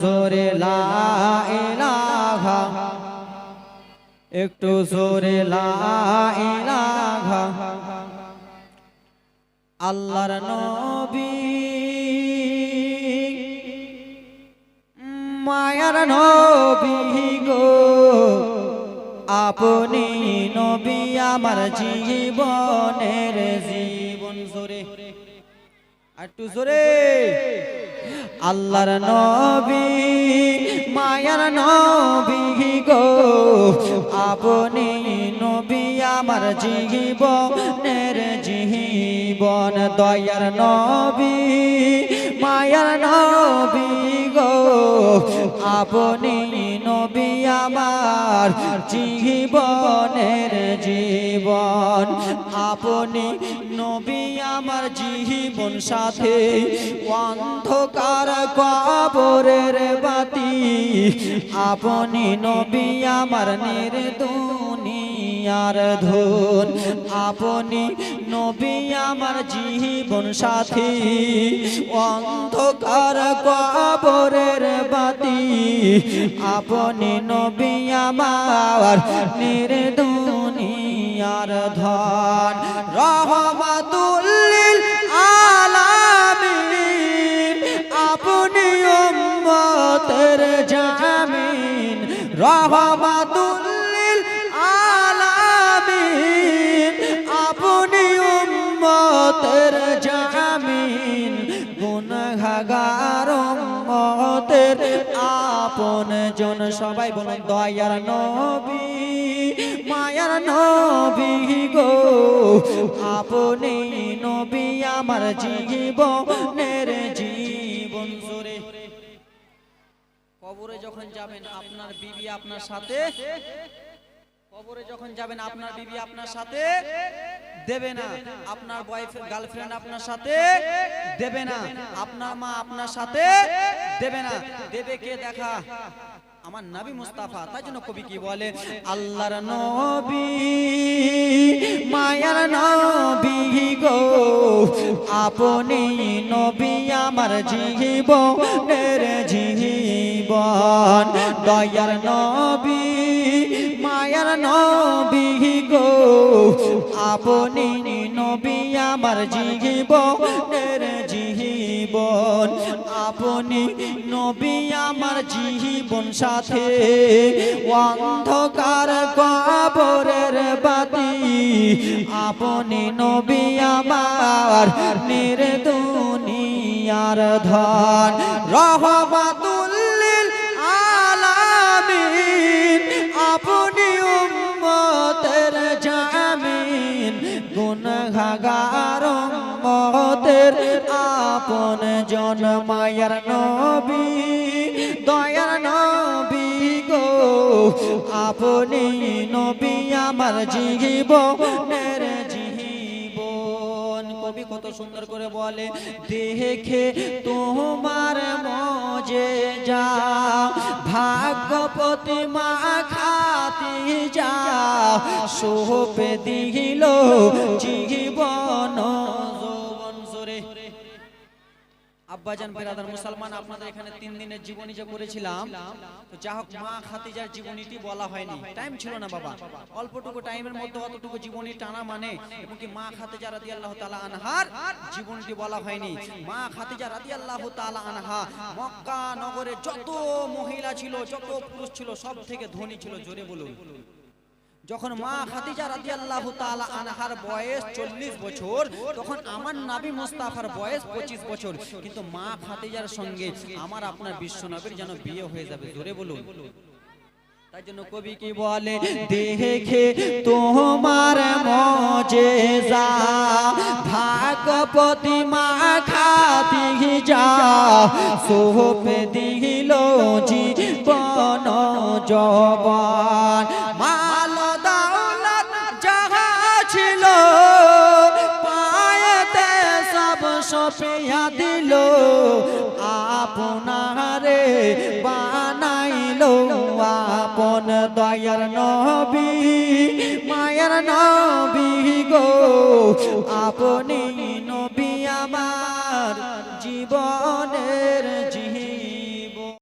জোরে লা ইলাহা। একটু জোরে লা ইলাহা। আল্লাহর নবী, মায়ার নবী গো। আপনি নবী আমার জীবনের জীবন জোরে। একটু জোরে। আল্লাহর নবী, মায়ার নবী গো। আপনি নবী আমার জীবনের জীবন, দয়ার নবী, মায়ার নবী গো। আপনি নবী আমার জীবনের জীবন। আপনি নবী আমার জীবন সাথে অন্ধকার কবরের বাতি। আপনি নবী আমার নির্দুনিয়ার ধন। আপনি নবী আমার জীবন সাথী অন্ধকার কবরের বাতি আপনি নবী আমার নির্দুনিয়ার ধন। রহমাতুল্লিল গুনহাগার আপন জন। সবাই বলুন, দয়ার নবী, মায়ার নবী গো। আপনি নবী আমার জীবনের জীবন জোরে কবরে যখন যাবেন আপনার বিবি আপনার সাথে? কবরে যখন যাবেন আপনার বিবি আপনার সাথে? দেবে না। আপনার বয়ফ গার্লফ্রেন্ড আপনার সাথে দেবে না। আপনার মা আপনার সাথে দেবে না। দেবে কে? দেখা। আমার নবী মুস্তাফা। তাই জন্য কবি কি বলে? আল্লাহর নবী মায়ার নবী গো। আপনি নবী আমার জীবনের জীবন। দয়ার নবী মায়ার নবী গো। আপনি নবী আমার জীবনের জীবন। আপনি নবী আমার জীবন সাথে অন্ধকার কবরের বাতি। আপনি নবী আমার নির্দুনিয়ার ধন। রহমাতুল্লিল জামিন মতের আপন জন মায়ার নবী দয়ার নবী গো। আপনি নবী আমার জীবনের সুন্দর করে বলে দেখে তোমার মজে যা ভাগ্যপতি মা খাতি যা সোপে দিল জীবন আব্বাজান বেরাদার মুসলমান, আপনাদের এখানে তিন দিনের জীবনী যে করেছিলাম, তো যা হোক, মা খাতিজার জীবনীটি বলা হয়নি। টাইম ছিল না বাবা। অল্পটুকু টাইমের মধ্যে অতটুকু জীবনী টানা মানে এবং মা খাতিজা রাদিয়াল্লাহু তাআলা আনহার জীবনীটি বলা হয়নি। মা খাতিজা রাদিয়াল্লাহু তাআলা আনহা, মক্কা নগরে যত মহিলা ছিল, যত পুরুষ ছিল, সব থেকে ধনী ছিল, জোরে বলুন। যখন মা খাদিজা রাদিয়াল্লাহু তাআলা আনহার বয়স 40 বছর, তখন আমার নবী মুস্তাফার বয়স 25 বছর। কিন্তু মা খাদিজার সঙ্গে আমার আপনার বিশ্ব নবীর যেন বিয়ে হয়ে যাবে, জোরে বলুন। তাই জন্য কবি কি বলে, দেখে তোমার মজেজা, ভাগপতি মা খাতি যা সোপে দিল জীবন জবান দিল আপনারে বানাইল আপন দয়ার নবী মায়ার নবী গো আপনি